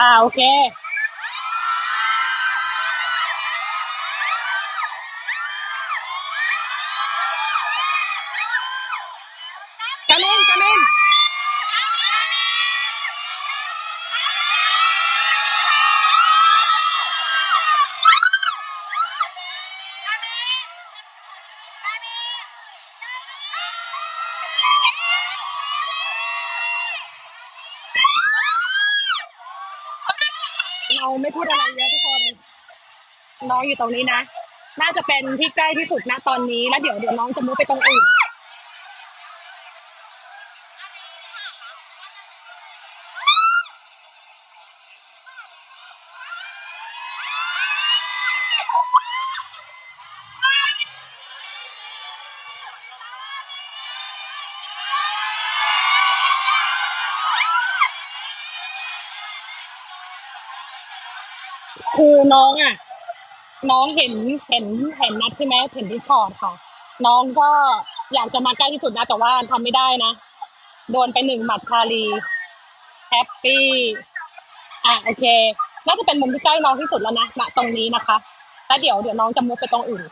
à ok come in come in Yeah. เราไม่พูดอะไรเยอะทุกคน น้องอยู่ตรงนี้นะ น่าจะเป็นที่ใกล้ที่สุดนะตอนนี้ แล้วเดี๋ยวเดี๋ยวน้องจะมุดไปตรงอื่น คือน้องอะ น้องเห็นเห็นเห็นนัดใช่ไหมเห็นดิสคอร์ดค่ะ น้องก็อยากจะมาใกล้ที่สุดนะ แต่ว่าทำไม่ได้นะ โดนไปหนึ่งหมัดชาลีแฮปปี้อะโอเคน่าจะเป็นมุมที่ใกล้น้องที่สุดแล้วนะณตรงนี้นะคะ แล้วเดี๋ยวเดี๋ยวน้องจะมุดไปตรงอื่น